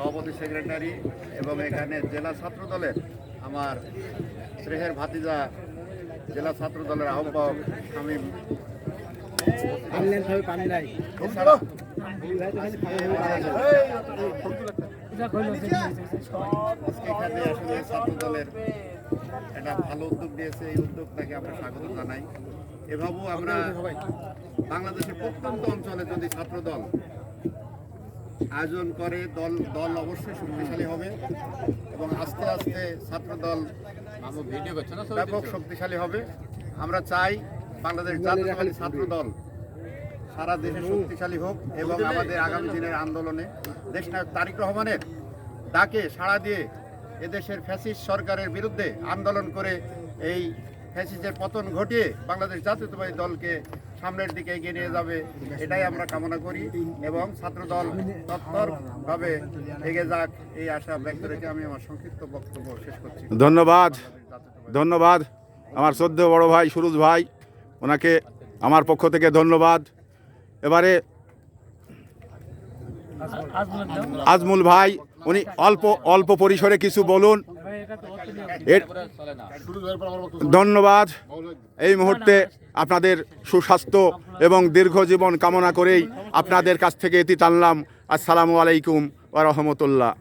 সভাপতি সেক্রেটারি এবং এখানে জেলা ছাত্র দলের আমার শ্রেহের ভাতিজা, জেলা ছাত্র দলের আহ্বায়ক শামীম। এখানে আসলে ছাত্র দলের একটা ভালো উদ্যোগ নিয়েছে এই উদ্যোগটাকে আমরা স্বাগত জানাই। এভাবেও আমরা বাংলাদেশের প্রত্যন্ত অঞ্চলে যদি ছাত্র দল আয়োজন করে দল দল অবশ্যই শক্তিশালী হবে এবং আস্তে আস্তে ছাত্র দল ব্যাপক শক্তিশালী হবে। আমরা চাই বাংলাদেশ জাতীয়তাবাদী ছাত্র দল সারা দেশে শক্তিশালী হোক এবং আমাদের আগামী দিনের আন্দোলনে দেশনায়ক তারিক রহমানের ডাকে সাড়া দিয়ে এদেশের ফ্যাসিস সরকারের বিরুদ্ধে আন্দোলন করে এই ফ্যাসিস্টের পতন ঘটিয়ে বাংলাদেশ জাতীয়তাবাদী দলকে সামনের দিকে এগিয়ে নিয়ে যাবে এটাই আমরা কামনা করি এবং ছাত্রদল তৎপরভাবে এগিয়ে যাক এই আশা ব্যক্ত রেখে আমি আমার সংক্ষিপ্ত বক্তব্য শেষ করছি। ধন্যবাদ ধন্যবাদ। আমার শ্রদ্ধ বড় ভাই সুরজ ভাই ওনাকে আমার পক্ষ থেকে ধন্যবাদ। এবারে আজমুল ভাই উনি অল্প অল্প পরিসরে কিছু বলুন। ধন্যবাদ। এই মুহূর্তে আপনাদের সুস্বাস্থ্য এবং দীর্ঘ জীবন কামনা করেই আপনাদের কাছ থেকে এটি টানলাম। আসসালামু আলাইকুম ওয়া রাহমাতুল্লাহ।